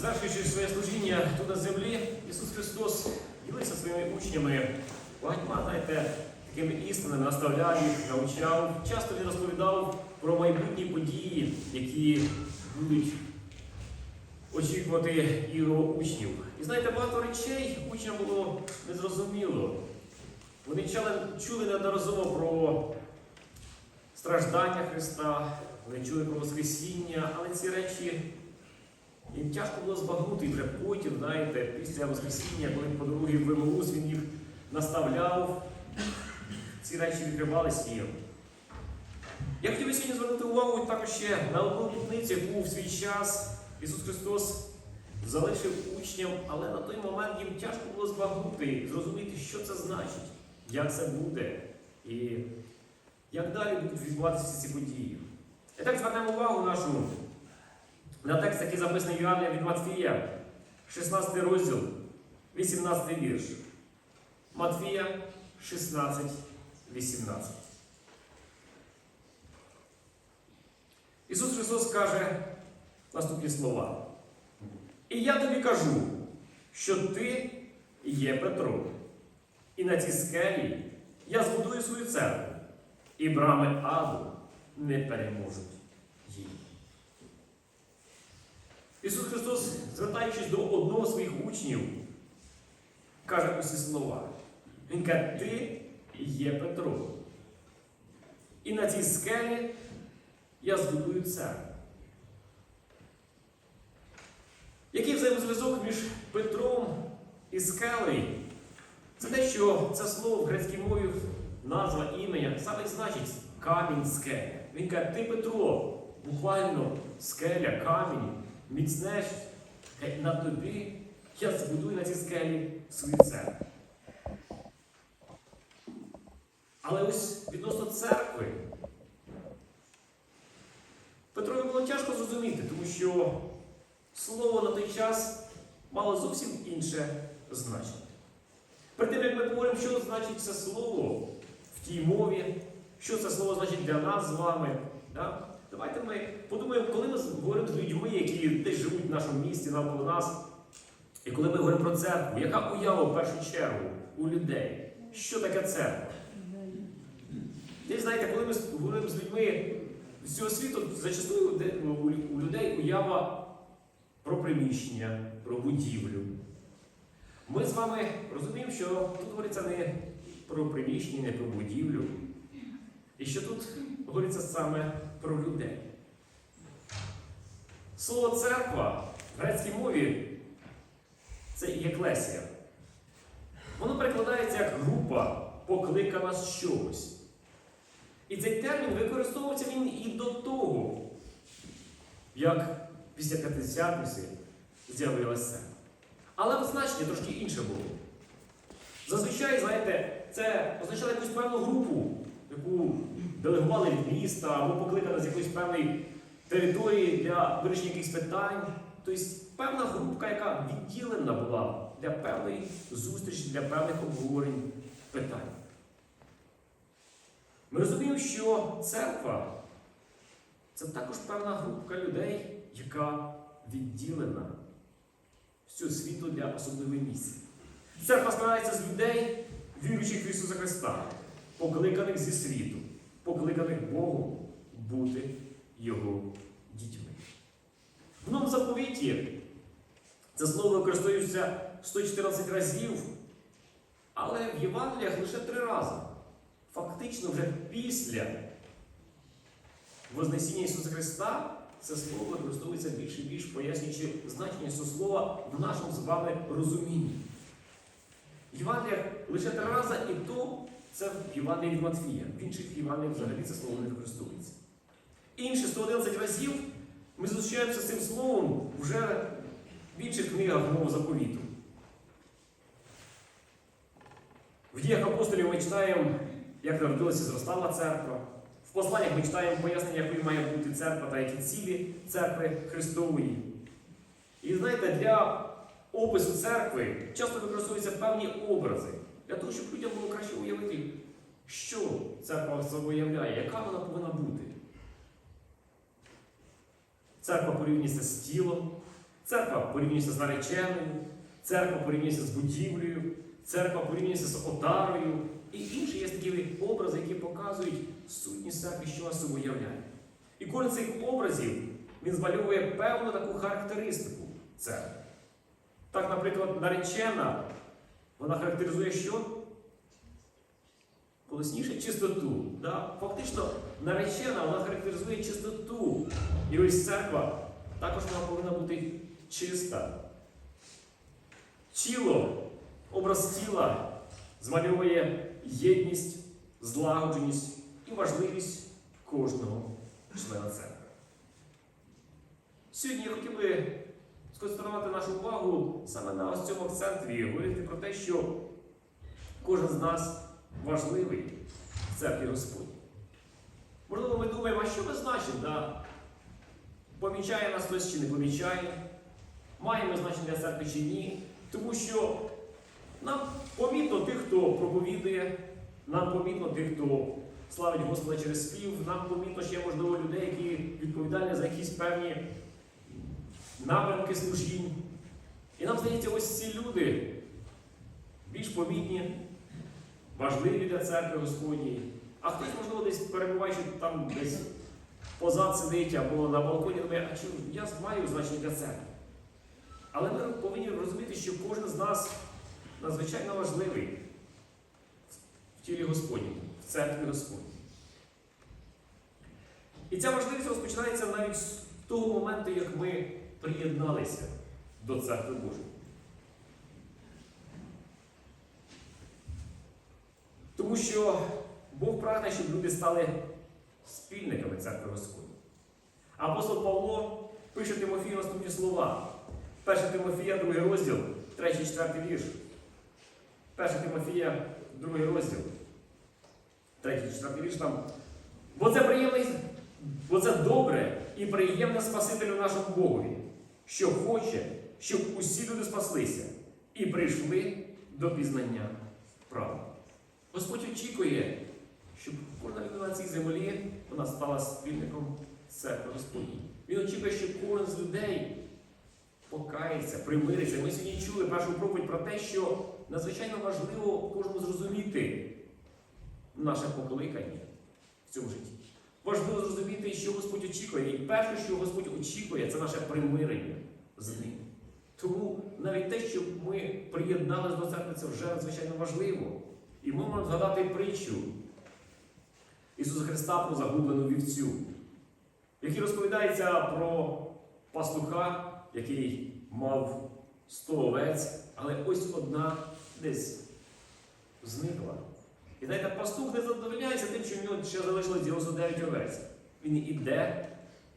Звершуючи своє служіння тут на землі, Ісус Христос ділився своїми учнями багатьма, знаєте, такими істинами, наставляв їх, навчав. Часто він розповідав про майбутні події, які будуть очікувати його учнів. І знаєте, багато речей учням було незрозуміло. Вони чули, неодноразово про страждання Христа, вони чули про Воскресіння, але ці речі їм тяжко було збагнути і вже потім, знаєте, після Воскресіння, коли по дорозі в він їх наставляв, ці речі відкривалися їм. Я хотів би сьогодні звернути увагу також ще на одну обітницю, яку в свій час Ісус Христос залишив учням, але на той момент їм тяжко було збагнути, зрозуміти, що це значить, як це буде і як далі будуть відбуватися ці події. І так звернемо увагу нашу на текст, який записаний Євангелії від Матфія, 16 розділ, 18 вірш. Матфія 16, 18. Ісус Христос каже наступні слова. І я тобі кажу, що ти є Петро, і на цій скелі я збудую свою церкву, і брами аду не переможуть її. Ісус Христос, звертаючись до одного з своїх учнів, каже усі слова. Він каже, ти є Петро. І на цій скелі я збудую церкву. Який взаємозв'язок між Петром і скелею? Це те, що це слово в грецькій мові, назва імення, саме значить камінь скеля. Він каже, ти Петро, буквально скеля, камінь, міцнеш, на тобі я збудую на цій скелі свою церкву. Але ось відносно церкви, Петрові було тяжко зрозуміти, тому що слово на той час мало зовсім інше значення. Перед тим, як ми поговоримо, що значить це слово в тій мові, що це слово значить для нас з вами. Да? Давайте ми подумаємо, коли ми говоримо з людьми, які десь живуть в нашому місті навколо нас, і коли ми говоримо про церкву, яка уява в першу чергу у людей? Що таке церква? Десь знаєте, коли ми говоримо з людьми з цього світу, зачастую у людей уява про приміщення, про будівлю. Ми з вами розуміємо, що тут говориться не про приміщення, не про будівлю, і що тут говориться саме про людей. Слово церква в грецькій мові це єклесія. Воно перекладається як група, покликана з чогось. І цей термін використовувався він і до того, як після п'ятдесятниці з'явилася. Але значення трошки інше було. Зазвичай, знаєте, це означало якусь певну групу, яку делегували від міста або покликали з якоїсь певної території для вирішення якихось питань. Тобто певна групка, яка відділена була для певної зустрічі, для певних обговорень питань. Ми розуміємо, що церква це також певна групка людей, яка відділена цього світу для особливої місії. Церква складається з людей, віруючих в Ісуса Христа, покликаних зі світу, покликаних Богом бути Його дітьми. В новому заповіті це слово використовується 114 разів, але в Євангеліях лише три рази. Фактично, вже після Вознесіння Ісуса Христа це слово використовується більше і більш пояснюючи значення цього слова в нашому з вами розумінні. Євангеліях лише три рази, і то це в Євангелії від Матфія. В інших Євангеліях взагалі це слово не використовується. Інші 111 разів ми зустрічаємося з цим словом вже в інших книгах Нового заповіту. В діях апостолів ми читаємо, як народилася зростала церква. В посланнях ми читаємо пояснення, якою має бути церква та які цілі церкви Христової. І знаєте, для опису церкви часто використовуються певні образи, для того, щоб людям було краще уявити, що церква собою являє, яка вона повинна бути. Церква порівнюється з тілом, Церква порівнюється з нареченою, церква порівнюється з будівлею, церква порівнюється з отарою. І інші є такі образи, які показують сутність церкви, що вона собою являє. І кожен цих образів він змальовує певну таку характеристику церкви. Так, наприклад, наречена, вона характеризує що? Голосніше чистоту. Да? Фактично, наречена вона характеризує чистоту. І ось церква також вона повинна бути чиста. Тіло, образ тіла змальовує єдність, злагодженість і важливість кожного члена церкви. Сьогодні я хотів би сконцентрувати нашу увагу саме на ось цьому акценті і говорити про те, що кожен з нас важливий в церкві Господній. Можливо, ми думаємо, а що це значить? Да? Помічає нас хтось чи не помічає, маємо значення церкви чи ні. Тому що нам помітно тих, хто проповідує, нам помітно тих, хто славить Господа через спів, нам помітно ще, можливо, людей, які відповідальні за якісь певні напрямки служінь. І нам здається, ось ці люди більш помітні, важливі для церкви Господньої. А хтось, можливо, десь перебуваючи там десь позад сидить або на балконі, думає, а чому я маю значення для церкви. Але ми повинні розуміти, що кожен з нас надзвичайно важливий в тілі Господньому, в церкві Господній. І ця важливість розпочинається навіть з того моменту, як ми приєдналися до церкви Божої. Тому що Бог прагне, щоб люди стали спільниками церкви Господні. Апостол Павло пише Тимофію наступні слова. 1 Тимофія, 2 розділ, 3-4 вірш. 1 Тимофія, 2 розділ. 3-4 вірш там. Бо це приємний, бо це добре і приємне Спасителю нашому Богові, що хоче, щоб усі люди спаслися і прийшли до пізнання правди. Господь очікує, щоб кожна людина на цій землі вона стала спільником церкви Господній. Він очікує, що кожен з людей покається, примириться. Ми сьогодні чули першу проповідь про те, що надзвичайно важливо кожному зрозуміти наше покликання в цьому житті. Важливо зрозуміти, що Господь очікує. І перше, що Господь очікує, це наше примирення з ним. Тому навіть те, що ми приєдналися до церкви, це вже надзвичайно важливо. І ми можемо згадати притчу Ісуса Христа про загублену вівцю, який розповідається про пастуха, який мав 100 овець, але ось одна десь зникла. І знаєте, пастух не задовольняється тим, що в нього ще залишилось 99 овець. Він іде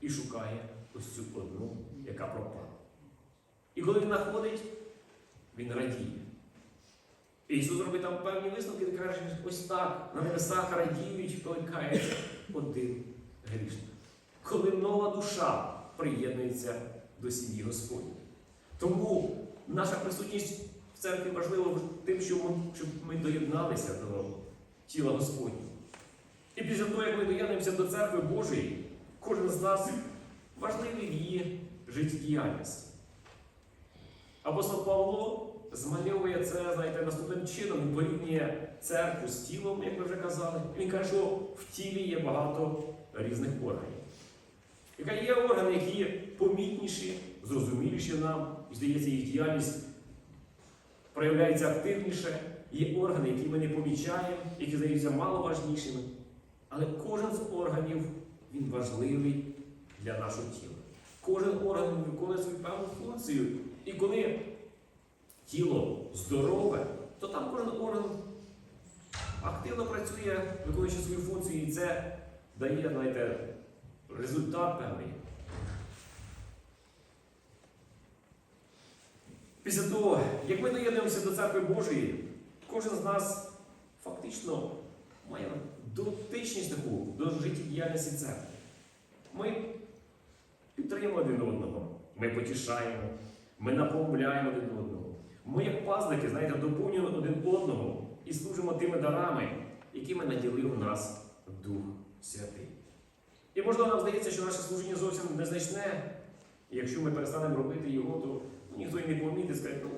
і шукає ось цю одну, яка пропала. І коли він знаходить, він радіє. І Ісус робить там певні висновки і каже, ось так, на небесах радіють, коли кається один грішник. Коли нова душа приєднується до сім'ї Господньої. Тому наша присутність в церкві важлива тим, щоб ми доєдналися до тіла Господнього. І після того, як ми доєднуємося до церкви Божої, кожен з нас важливий в її життєдіяльності. Апостол Павло змальовує це, знаєте, наступним чином. Він порівнює церкву з тілом, як ми вже казали. Він каже, що в тілі є багато різних органів. Яка є органи, які помітніші, зрозуміліші нам, і здається, їх діяльність проявляється активніше. Є органи, які ми не помічаємо, які здаються маловажнішими. Але кожен з органів він важливий для нашого тіла. Кожен орган виконує свою певну функцію. І коли тіло здорове, то там кожен орган активно працює, виконуючи свою функцію, і це дає, знаєте, результат певний. Після того, як ми доєднуємося до церкви Божої, кожен з нас фактично має дотичність таку до життєдіяльності церкви. Ми підтримуємо один одного, ми потішаємо, ми напомляємо один одного. Ми, як пазники, знаєте, доповнюємо один одного і служимо тими дарами, якими наділив нас Дух Святий. І можливо нам здається, що наше служіння зовсім незначне, І якщо ми перестанемо робити його, то ну, ніхто і не помітить, скаже, ну,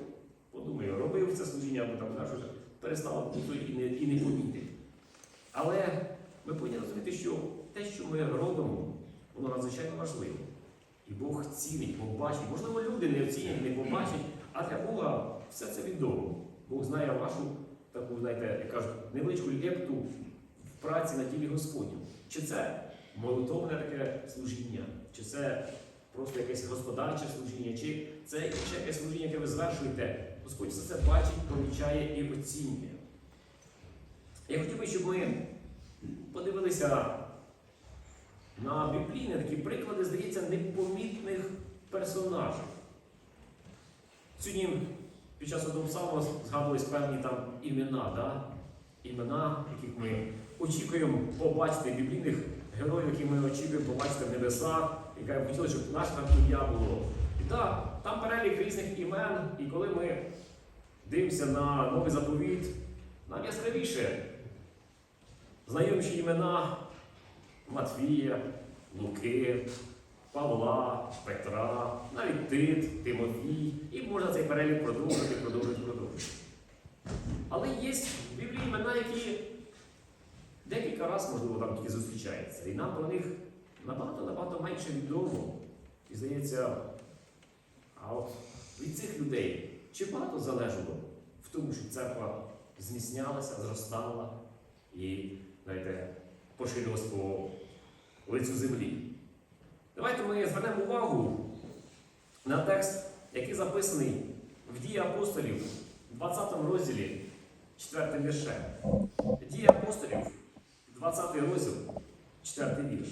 подумаю, робив це служіння або там знаєш, вже перестав, ніхто і не, і не помітить. Але ми повинні розуміти, що те, що ми робимо, воно надзвичайно важливо. І Бог цінить, Бог бачить. Можливо, люди не оцінять, не побачать, а для Бога все це відомо. Бог знає вашу таку, знаєте, як кажуть, невеличку лепту в праці на тілі Господнім. Чи це молитовне таке служіння, чи це просто якесь господарче служіння, чи це інше якесь служіння, яке ви звершуєте. Господь все це бачить, помічає і оцінює. Я хотів би, щоб ми подивилися на біблійні такі приклади, здається, непомітних персонажів. Сьогодні під час одного псалму згадувались певні там імена, да? імена, яких ми очікуємо побачити біблійних героїв, які ми очікуємо побачити в небесах, яка б хотіли, щоб там ім'я було. Так, там перелік різних імен, і коли ми дивимося на новий заповіт, нам яскравіше знайоміші імена Матвія, Луки, Павла, Петра, навіть Тит, Тимофій, і можна цей перелік продовжити, продовжити, продовжити. Але є в Біблії імена, які декілька разів, можливо, там тільки зустрічаються. І нам про них набагато-набагато менше відомо. І здається, а от від цих людей чи багато залежало в тому, щоб церква зміцнялася, зростала і, знаєте, поширювалась по лицю землі. Давайте ми звернемо увагу на текст, який записаний в дії апостолів, в 20 розділі, 4 вірше. Дії апостолів, 20 розділ, 4 вірш.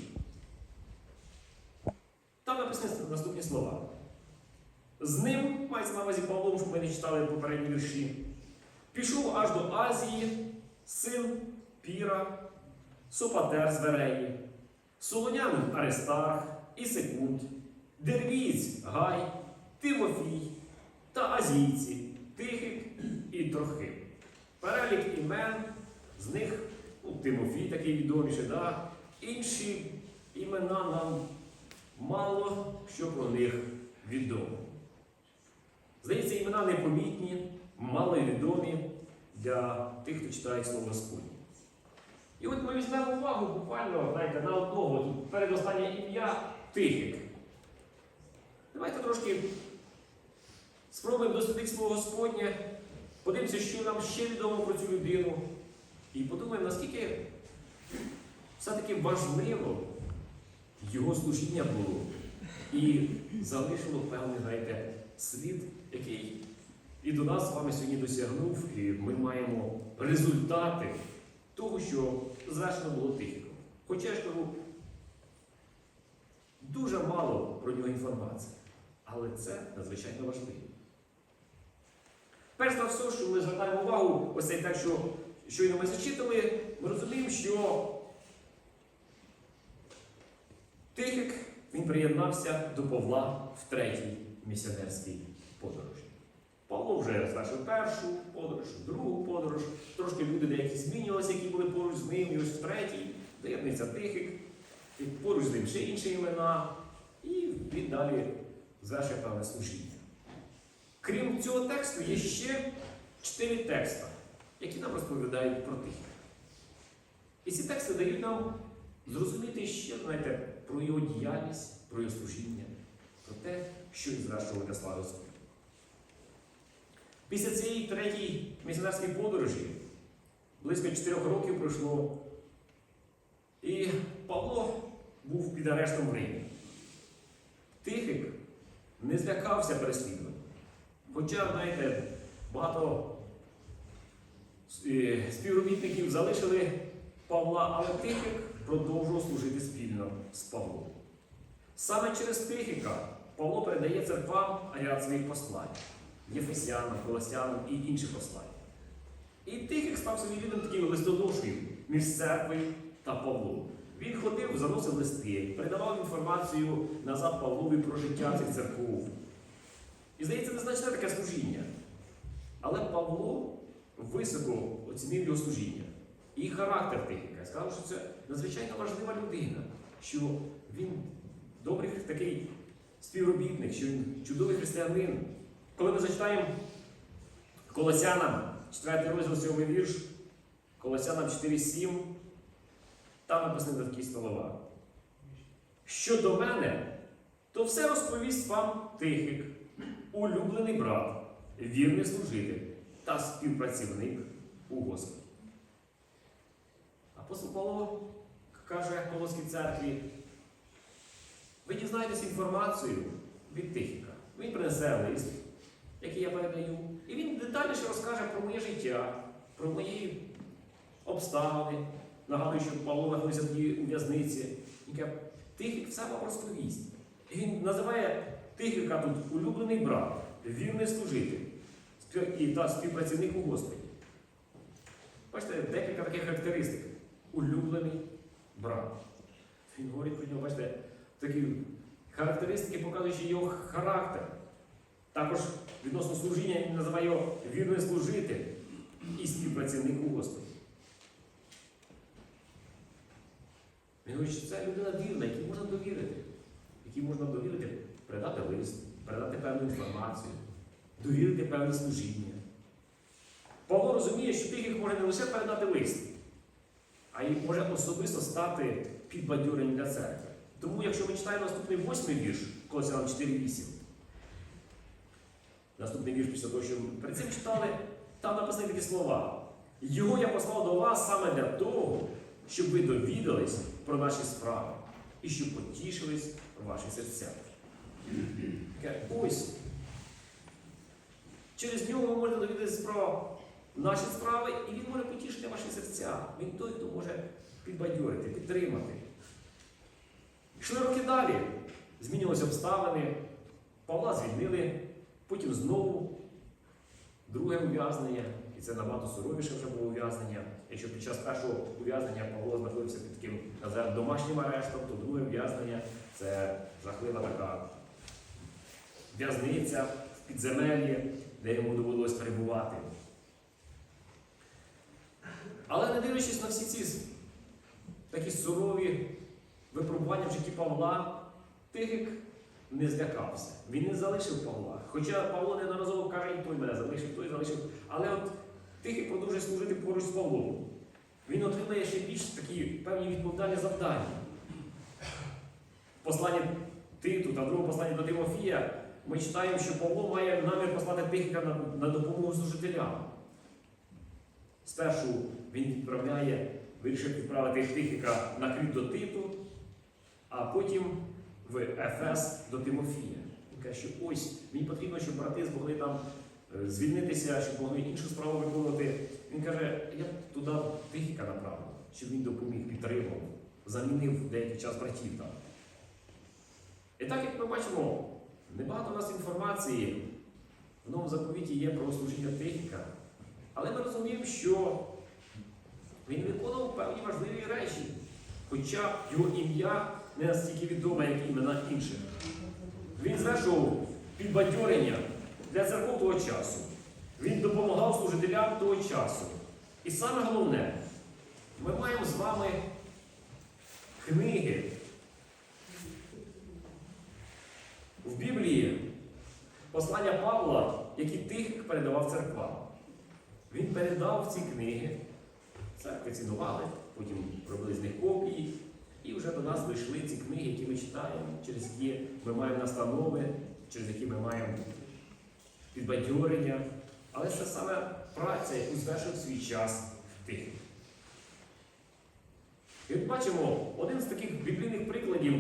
Там написані наступні слова. З ним, мається на увазі Павлом, щоб ми не читали попередні вірші, пішов аж до Азії син Піра, Сопатер з Вереї, Солонянин Аристарх і Секунд, Дервієць Гай, Тимофій та Азійці, Тихик і Трохим. Перелік імен, з них ну, Тимофій такий відоміший, да? інші імена нам мало що про них відомо. Здається, імена непомітні, маловідомі для тих, хто читає Слово Господнє. І от ми візьмемо увагу буквально знаєте, на одного передостаннє ім'я Тихик. Давайте трошки спробуємо дослідити Слово Господнє, подивимося, що нам ще відомо про цю людину. І подумаємо, наскільки все-таки важливо його служіння було і залишило певний знаєте, слід, який і до нас з вами сьогодні досягнув, і ми маємо результати того, що звершено було тихо. Хоча ж кажу, дуже мало про нього інформації, але це надзвичайно важливо. Перш за все, що ми звертаємо увагу, ось цей текст, що щойно ми зачитали, ми розуміємо, що Тихик він приєднався до Павла в третій місіонерській подорожі. Павло вже звершив першу подорож, другу подорож. Трошки люди деякі змінювалися, які були поруч з ним, і ось в третій доєднується Тихик, і поруч з ним ще інші імена, і він далі звершує певне служіння. Крім цього тексту, є ще чотири текста, які нам розповідають про Тихика. І ці тексти дають нам зрозуміти ще, знаєте, про його діяльність, про його служіння, про те, що він звершував для слави Господа. Після цієї третьої місіонерської подорожі близько 4 років пройшло, і Павло був під арештом в Римі. Тихик не злякався переслідування. Хоча, знаєте, багато е, співробітників залишили Павла, але Тихик продовжував служити спільно з Павлом. Саме через Тихика Павло передає церквам ряд своїх послань. Єфесянам, Колосянам і інші послання. І Тихих став своєрідним таким листоношою між церквою та Павлом. Він ходив, заносив листи, передавав інформацію назад Павлові про життя цих церков. І здається, незначне таке служіння. Але Павло високо оцінив його служіння. І характер Тихика. Сказав, що це надзвичайно важлива людина, що він добрий такий співробітник, що він чудовий християнин. Коли ми зачитаємо Колосянам, 4 розділ 7 вірш, Колосянам 4.7, там написано такі слова. Щодо мене, то все розповість вам Тихик, улюблений брат, вірний служитель та співпрацівник у Господі. Апостол Павло каже Колоській церкві, ви дізнаєтесь інформацію від Тихіка. Він принесе лист, який я передаю, і він детальніше розкаже про моє життя, про мої обставини. Нагадую, що Павло знаходився тоді у в'язниці. Тихік все вам розповість. І він називає Тихіка тут улюблений брат, вірний служитель і та співпрацівник у Господі. Бачите, декілька таких характеристик. Улюблений брат. Він говорить про нього, бачите, такі характеристики, показуючи його характер. Також відносно служіння він називає його вірний служитель і співпрацівник у Господі. Він говорить, що це людина вірна, якій можна довірити. Якій можна довірити, передати лист, передати певну інформацію, довірити певне служіння. Павло розуміє, що тих може не лише передати лист, а й може особисто стати підбадьоренням для церкви. Тому, якщо ми читаємо наступний восьмий вірш, Колосянам 4.8, наступний вірш після того, що ми перед цим читали, там написані такі слова. Його я послав до вас саме для того, щоб ви довідались про наші справи і щоб потішились ваші серця. Ось. Через нього ви можете довідатись про наші справи, і він може потішити ваші серця. Він той, хто може підбадьорити, підтримати. Йшли роки далі, змінювалися обставини, Павла звільнили, потім знову друге ув'язнення, і це набагато суровіше вже було ув'язнення. Якщо під час першого ув'язнення Павло знаходився під таким домашнім арештом, то друге ув'язнення це жахлива така в'язниця в підземеллі, де йому доводилось перебувати. Але не дивлячись на всі ці такі сурові випробування в житті Павла, Тихик не злякався. Він не залишив Павла. Хоча Павло неодноразово каже, і той мене залишив, той залишив. Але от Тихий продовжує служити поруч з Павлом. Він отримає ще більш такі певні відповідальні завдання. В посланні Титу та в другому посланні до Тимофія ми читаємо, що Павло має намір послати Тихика на, на допомогу служителям. Спершу він відправляє, вирішив відправити Тихика на Крит до Титу, а потім в Ефес до Тимофія. Він каже, що ось мені потрібно, щоб брати змогли там е, звільнитися, щоб могли іншу справу виконувати. Він каже, я туди Тихіка направив, щоб він допоміг, підтримав, замінив деякий час братів там. І так як ми бачимо, небагато у нас інформації в новому заповіті є про служіння Тихіка, але ми розуміємо, що він виконував певні важливі речі, хоча його ім'я не настільки відоме, як імена інших. Він звершував підбадьорення для церков того часу. Він допомагав служителям того часу. І саме головне, ми маємо з вами книги. В Біблії послання Павла, які тих передавав церквам. Він передав ці книги, церкви цінували, потім робили з них копії, і вже до нас дійшли ці книги, які ми читаємо, через які ми маємо настанови, через які ми маємо підбадьорення. Але це саме праця, яку звершив свій час тих. І от бачимо один з таких біблійних прикладів,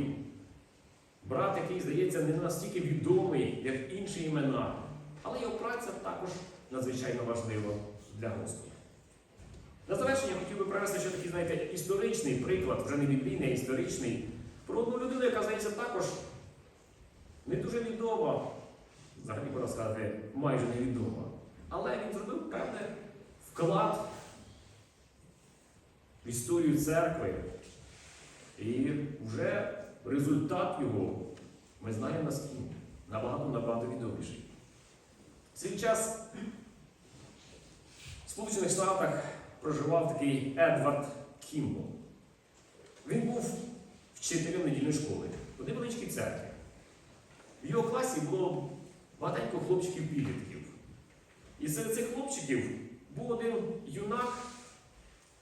брат, який, здається, не настільки відомий, як інші імена, але його праця також надзвичайно важлива для Господа. На завершення хотів би привести ще такий, знаєте, історичний приклад, вже не біблійний, а історичний, про одну людину, яка, здається, також не дуже відома, взагалі можна сказати, майже невідома. Але він зробив певний вклад в історію церкви. І вже результат його ми знаємо наскільки набагато набагато відоміший. В свій час в Сполучених Штатах проживав такий Едвард Кімбл. Він був вчителем недільної школи у невеличкій церкві. в його класі було багатенько хлопчиків-підлітків. І серед цих хлопчиків був один юнак,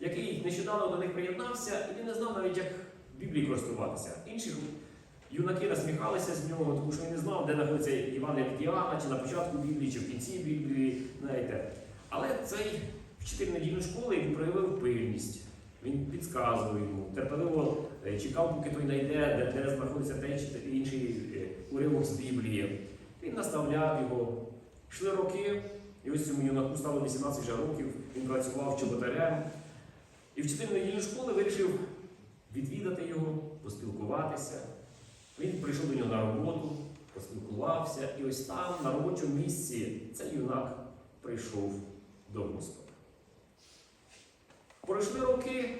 який нещодавно до них приєднався, і він не знав навіть, як Біблії користуватися. Інші юнаки насміхалися з нього, тому що він не знав, де знаходиться Іван від Іоанна, чи на початку Біблії, чи в кінці Біблії. Знаєте. Але цей вчитель недільної школи він проявив пильність. Він підказував йому, терпеливо е, чекав, поки той знайде, де, де знаходиться той чи інший е, уривок з Біблії. Він наставляв його. Йшли роки, і ось цьому юнаку стало 18 вже років, він працював чоботарем. І вчитель недільної школи вирішив відвідати його, поспілкуватися. Він прийшов до нього на роботу, поспілкувався, і ось там, на робочому місці, цей юнак прийшов до Господа. Пройшли роки,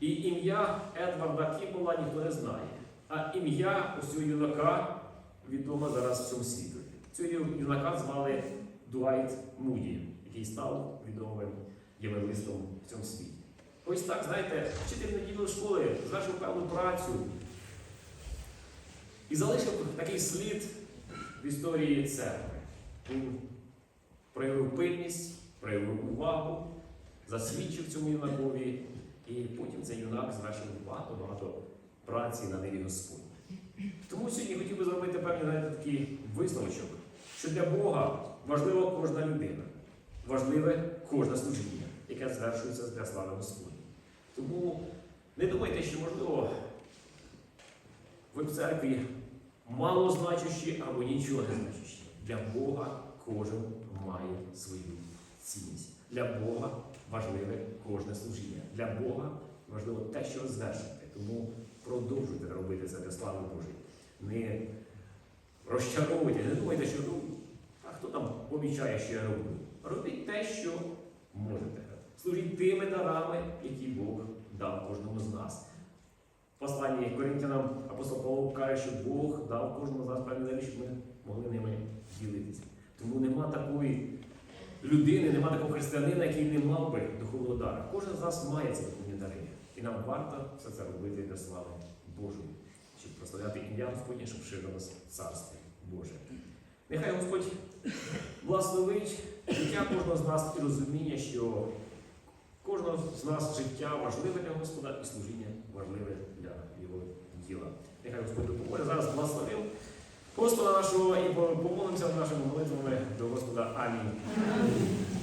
і ім'я Едварда Кібола ніхто не знає. А ім'я ось цього юнака відоме зараз всьому світу. Цього юнака звали Дуайт Муді, який став відомим євангелистом в цьому світі. Ось так, знаєте, вчитель недільної школи завершив певну працю і залишив такий слід в історії церкви. Він проявив пильність, проявив увагу, засвідчив цьому юнакові, і потім цей юнак звершив багато-багато праці на ниві Господь. Тому сьогодні хотів би зробити певний знаєте, такий висновочок, що для Бога важлива кожна людина, важливе кожне служіння, яке звершується для слави Господні. Тому не думайте, що можливо ви в церкві мало значущі або нічого не значущі. Для Бога кожен має свою цінність. Для Бога важливе кожне служіння. Для Бога важливо те, що звершите. Тому продовжуйте робити це для слави Божої. Не розчаровуйте, не думайте, що ну, а хто там помічає, що я роблю. Робіть те, що можете. Служіть тими дарами, які Бог дав кожному з нас. Посланні Коринтянам апостол Павло каже, що Бог дав кожному з нас певні дари, щоб ми могли ними ділитися. Тому нема такої людини, нема такого християнина, який не мав би духовного дара. Кожен з нас має ці духовні дари. І нам варто все це робити для слави Божої, щоб прославляти ім'я Господнє, щоб ширилось царство Боже. Нехай Господь благословить життя кожного з нас і розуміння, що кожного з нас життя важливе для Господа і служіння важливе для Його діла. Нехай Господь допоможе. Зараз благословив Господа нашого і помолимося нашими молитвами до Господа. Амінь.